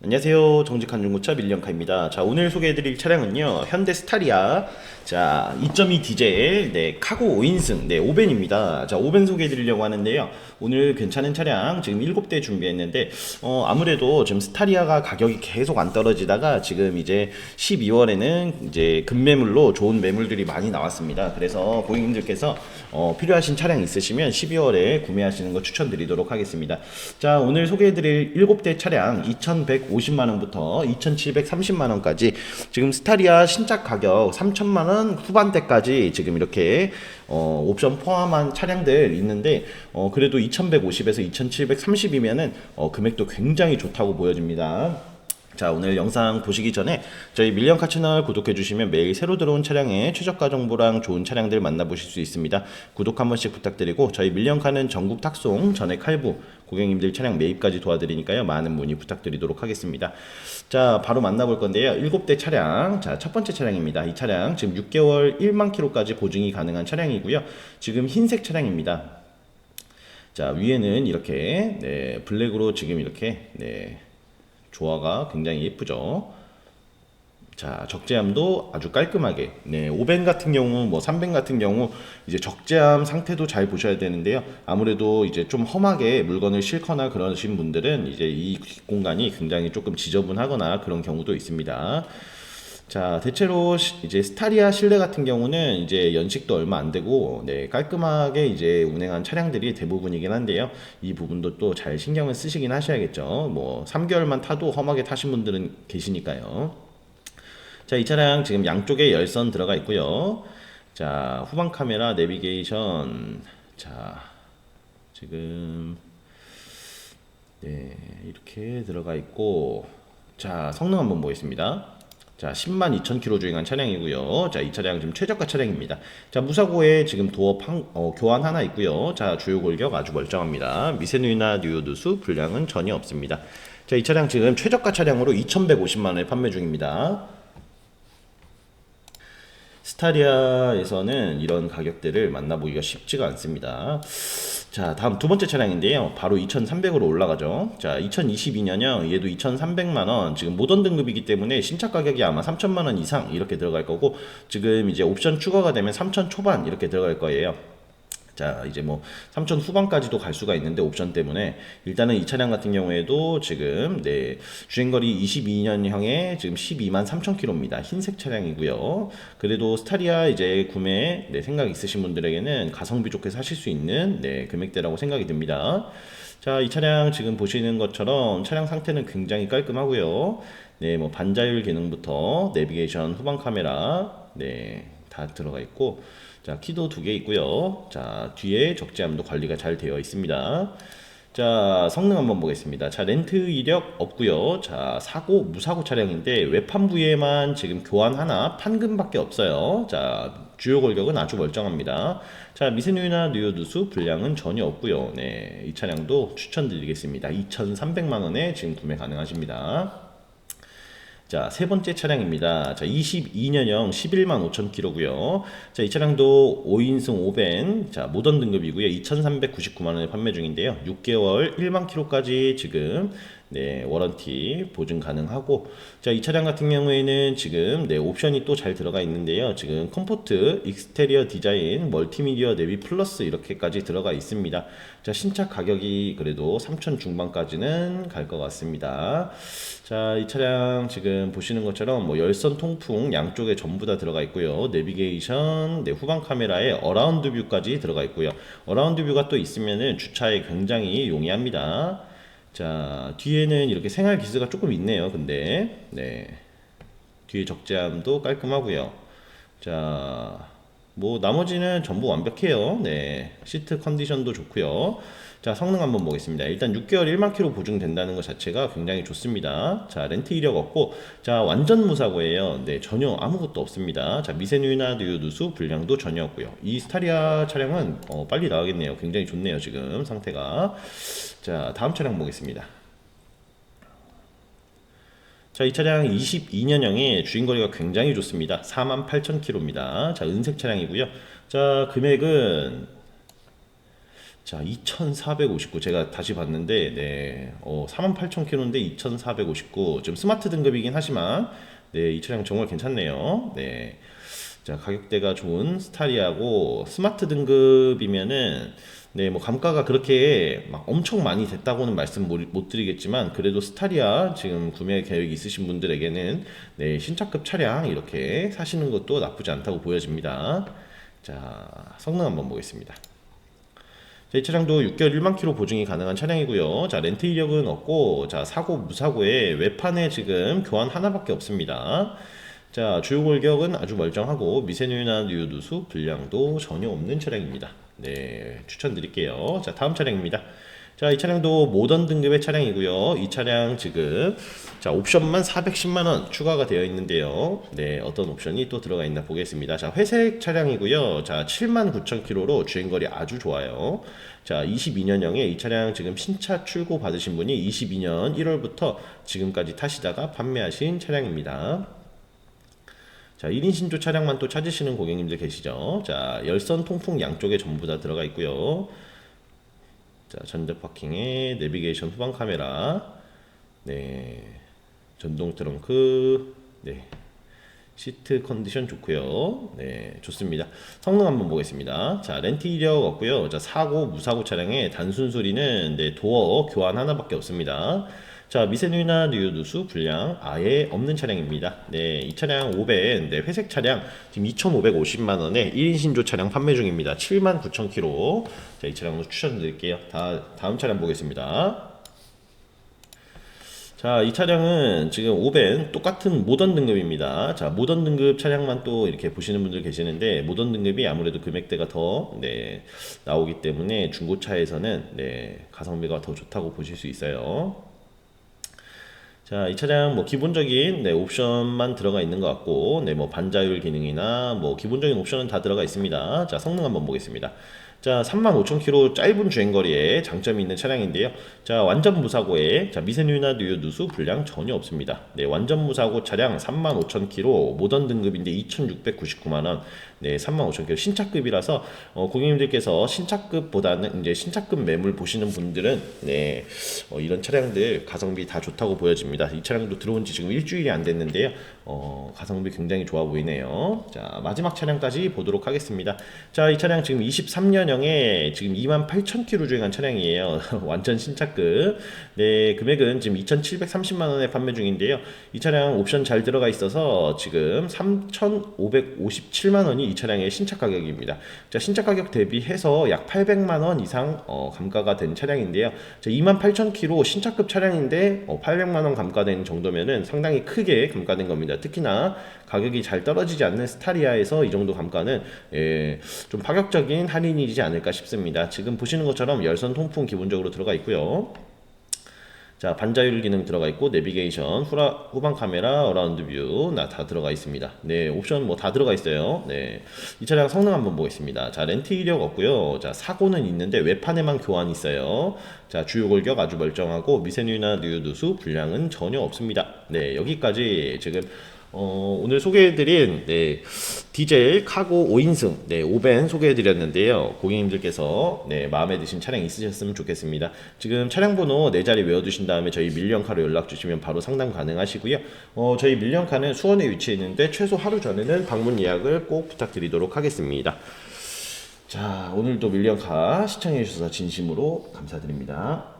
안녕하세요. 정직한 중고차 밀리언카입니다. 자, 오늘 소개해드릴 차량은요, 현대 스타리아, 자, 2.2 디젤, 네, 카고 5인승, 네, 5벤입니다. 자, 5벤 소개해드리려고 하는데요. 오늘 괜찮은 차량 지금 7대 준비했는데, 어, 아무래도 지금 스타리아가 가격이 계속 안 떨어지다가 지금 이제 12월에는 이제 급매물로 좋은 매물들이 많이 나왔습니다. 그래서 고객님들께서 어, 필요하신 차량 있으시면 12월에 구매하시는 거 추천드리도록 하겠습니다. 자, 오늘 소개해드릴 7대 차량 2,150만 원부터 2,730만 원까지 지금 스타리아 신작 가격 3천만 원 후반대까지 지금 이렇게 어, 옵션 포함한 차량들 있는데 어, 그래도 2,150에서 2,730이면은 어, 금액도 굉장히 좋다고 보여집니다. 자 오늘 영상 보시기 전에 저희 밀리언카 채널 구독해 주시면 매일 새로 들어온 차량의 최저가 정보랑 좋은 차량들 만나보실 수 있습니다. 구독 한 번씩 부탁드리고 저희 밀리언카는 전국 탁송 전액 할부 고객님들 차량 매입까지 도와드리니까요 많은 문의 부탁드리도록 하겠습니다. 자 바로 만나볼 건데요 7대 차량 자 첫 번째 차량입니다. 이 차량 지금 6개월 1만 킬로까지 보증이 가능한 차량이고요. 지금 흰색 차량입니다. 자 위에는 이렇게 네, 블랙으로 지금 이렇게 네, 조화가 굉장히 예쁘죠. 자, 적재함도 아주 깔끔하게. 네, 5벤 같은 경우, 뭐 3벤 같은 경우 이제 적재함 상태도 잘 보셔야 되는데요. 아무래도 이제 좀 험하게 물건을 싣거나 그러신 분들은 이제 이 공간이 굉장히 조금 지저분하거나 그런 경우도 있습니다. 자, 대체로 시- 이제 스타리아 실내 같은 경우는 이제 연식도 얼마 안 되고 네, 깔끔하게 이제 운행한 차량들이 대부분이긴 한데요. 이 부분도 또 잘 신경을 쓰시긴 하셔야겠죠. 뭐 3개월만 타도 험하게 타신 분들은 계시니까요. 자, 이 차량 지금 양쪽에 열선 들어가 있고요. 자, 후방 카메라 내비게이션. 자, 지금 네, 이렇게 들어가 있고 자, 성능 한번 보겠습니다. 자, 10만 2천 킬로 주행한 차량이고요. 자, 이 차량 지금 최저가 차량입니다. 자, 무사고에 지금 도어 팡, 어, 교환 하나 있고요. 자, 주요 골격 아주 멀쩡합니다. 미세누이나 뉴요드수 불량은 전혀 없습니다. 자, 이 차량 지금 최저가 차량으로 2,150만 원에 판매 중입니다. 스타리아에서는 이런 가격대를 만나보기가 쉽지가 않습니다. 자, 다음 두 번째 차량인데요. 바로 2,300으로 올라가죠. 자, 2022년형 얘도 2,300만 원. 지금 모던 등급이기 때문에 신차 가격이 아마 3천만 원 이상 이렇게 들어갈 거고 지금 이제 옵션 추가가 되면 3천 초반 이렇게 들어갈 거예요. 자 이제 뭐 3천 후반까지도 갈 수가 있는데 옵션 때문에 일단은 이 차량 같은 경우에도 지금 네 주행거리 22년형에 지금 12만 3천 킬로입니다. 흰색 차량이고요. 그래도 스타리아 이제 구매 네, 생각 있으신 분들에게는 가성비 좋게 사실 수 있는 네 금액대라고 생각이 듭니다. 자 이 차량 지금 보시는 것처럼 차량 상태는 굉장히 깔끔하고요. 네뭐 반자율 기능부터 내비게이션 후방 카메라 네 다 들어가 있고 자 키도 두 개 있고요. 자 뒤에 적재함도 관리가 잘 되어 있습니다. 자 성능 한번 보겠습니다. 자 렌트 이력 없고요. 자 사고 무사고 차량인데 외판부에만 지금 교환 하나 판금밖에 없어요. 자 주요 골격은 아주 멀쩡합니다. 자 미세누이나 뉴요두수 불량은 전혀 없고요. 네이 차량도 추천드리겠습니다. 2,300만 원에 지금 구매 가능하십니다 자, 세 번째 차량입니다. 자, 22년형 11만 5천 킬로고요. 자, 이 차량도 5인승 5벤, 자, 모던 등급이고요. 2,399만 원에 판매 중인데요. 6개월 1만 킬로까지 지금 네, 워런티 보증 가능하고 자, 이 차량 같은 경우에는 지금 네, 옵션이 또 잘 들어가 있는데요. 지금 컴포트, 익스테리어 디자인, 멀티미디어 내비 플러스 이렇게까지 들어가 있습니다. 자, 신차 가격이 그래도 3천 중반까지는 갈 것 같습니다. 자, 이 차량 지금 보시는 것처럼 뭐 열선 통풍 양쪽에 전부 다 들어가 있고요. 내비게이션, 네, 후방 카메라에 어라운드 뷰까지 들어가 있고요. 어라운드 뷰가 또 있으면은 주차에 굉장히 용이합니다. 자, 뒤에는 이렇게 생활 기스가 조금 있네요. 근데 네. 뒤에 적재함도 깔끔하고요. 자, 뭐 나머지는 전부 완벽해요. 네. 시트 컨디션도 좋고요. 자, 성능 한번 보겠습니다. 일단 6개월 1만 킬로 보증된다는 것 자체가 굉장히 좋습니다. 자, 렌트 이력 없고 자, 완전 무사고예요. 네, 전혀 아무것도 없습니다. 자, 미세누이나 뉴유누수 불량도 전혀 없고요. 이 스타리아 차량은 어, 빨리 나가겠네요. 굉장히 좋네요, 지금 상태가. 자, 다음 차량 보겠습니다. 자, 이 차량 22년형의 주행거리가 굉장히 좋습니다. 48,000km입니다. 자, 은색 차량이고요. 자, 금액은 자, 2,459 제가 다시 봤는데 네, 어, 48,000km인데 2,459 좀 스마트 등급이긴 하지만 네, 이 차량 정말 괜찮네요. 네. 자, 가격대가 좋은 스타리아고 스마트 등급이면은 네, 뭐 감가가 그렇게 막 엄청 많이 됐다고는 말씀 못, 못 드리겠지만 그래도 스타리아 지금 구매 계획 있으신 분들에게는 네, 신차급 차량 이렇게 사시는 것도 나쁘지 않다고 보여집니다. 자, 성능 한번 보겠습니다. 자, 이 차량도 6개월 1만 킬로 보증이 가능한 차량이고요. 자, 렌트 이력은 없고, 자, 사고 무사고에 외판에 지금 교환 하나밖에 없습니다. 자, 주요 골격은 아주 멀쩡하고 미세누유나 누유누수 불량도 전혀 없는 차량입니다. 네, 추천드릴게요. 자, 다음 차량입니다. 자, 이 차량도 모던 등급의 차량이고요. 이 차량 지금 자, 옵션만 410만 원 추가가 되어 있는데요. 네, 어떤 옵션이 또 들어가 있나 보겠습니다. 자, 회색 차량이고요. 자, 7만 9천 킬로로 주행거리 아주 좋아요. 자, 22년형에 이 차량 지금 신차 출고 받으신 분이 22년 1월부터 지금까지 타시다가 판매하신 차량입니다. 자, 1인 신조 차량만 또 찾으시는 고객님들 계시죠? 자, 열선 통풍 양쪽에 전부 다 들어가 있고요. 자, 전자 파킹에 내비게이션 후방 카메라, 네, 전동 트렁크, 네, 시트 컨디션 좋고요. 네, 좋습니다. 성능 한번 보겠습니다. 자, 렌트 이력 없고요. 자, 사고 무사고 차량의 단순 수리는 네, 도어 교환 하나밖에 없습니다. 자, 미세누이나 누유누수 불량 아예 없는 차량입니다. 네, 이 차량 500, 네, 회색 차량 지금 2,550만 원에 1인 신조 차량 판매 중입니다. 7만 9천 킬로. 자, 이 차량도 추천드릴게요. 다 다음 차량 보겠습니다. 자, 이 차량은 지금 5벤 똑같은 모던 등급입니다. 자, 모던 등급 차량만 또 이렇게 보시는 분들 계시는데 모던 등급이 아무래도 금액대가 더 네, 나오기 때문에 중고차에서는 네, 가성비가 더 좋다고 보실 수 있어요. 자, 이 차량 뭐 기본적인 네, 옵션만 들어가 있는 것 같고, 네, 뭐 반자율 기능이나 뭐 기본적인 옵션은 다 들어가 있습니다. 자, 성능 한번 보겠습니다. 자, 35,000km 짧은 주행거리에 장점이 있는 차량인데요. 자, 완전 무사고에 자, 미세누유나 누유 누수 불량 전혀 없습니다. 네, 완전 무사고 차량 35,000km 모던 등급인데 2,699만 원. 네, 35,000km 신차급이라서 어, 고객님들께서 신차급보다는 이제 신차급 매물 보시는 분들은 네, 어, 이런 차량들 가성비 다 좋다고 보여집니다. 이 차량도 들어온 지 지금 일주일이 안 됐는데요. 어, 가성비 굉장히 좋아 보이네요. 자, 마지막 차량까지 보도록 하겠습니다. 자, 이 차량 지금 23년 형에 지금 28,000km 주행한 차량이에요. 완전 신차급. 네, 금액은 지금 2,730만 원에 판매 중인데요. 이 차량 옵션 잘 들어가 있어서 지금 3,557만 원이 이 차량의 신차 가격입니다. 자, 신차 가격 대비해서 약 800만 원 이상 어, 감가가 된 차량인데요. 자, 28,000km 신차급 차량인데 어, 800만 원 감가된 정도면은 상당히 크게 감가된 겁니다. 특히나 가격이 잘 떨어지지 않는 스타리아에서 이 정도 감가는 예, 좀 파격적인 할인이지 않을까 싶습니다. 지금 보시는 것처럼 열선 통풍 기본적으로 들어가 있고요. 자, 반자율 기능 들어가 있고 내비게이션, 후라, 후방 카메라, 어라운드 뷰 나 다 들어가 있습니다. 네, 옵션 뭐 다 들어가 있어요. 네. 이 차량 성능 한번 보겠습니다. 자, 렌트 이력 없고요. 자, 사고는 있는데 외판에만 교환이 있어요. 자, 주요 골격 아주 멀쩡하고 미세누유나 누유누수 불량은 전혀 없습니다. 네, 여기까지 지금 어, 오늘 소개해드린 네, 디젤 카고 5인승 네, 5벤 소개해드렸는데요. 고객님들께서 네, 마음에 드신 차량 있으셨으면 좋겠습니다. 지금 차량 번호 네 자리 외워두신 다음에 저희 밀리언카로 연락 주시면 바로 상담 가능하시고요. 어, 저희 밀리언카는 수원에 위치해 있는데 최소 하루 전에는 방문 예약을 꼭 부탁드리도록 하겠습니다. 자, 오늘도 밀리언카 시청해주셔서 진심으로 감사드립니다.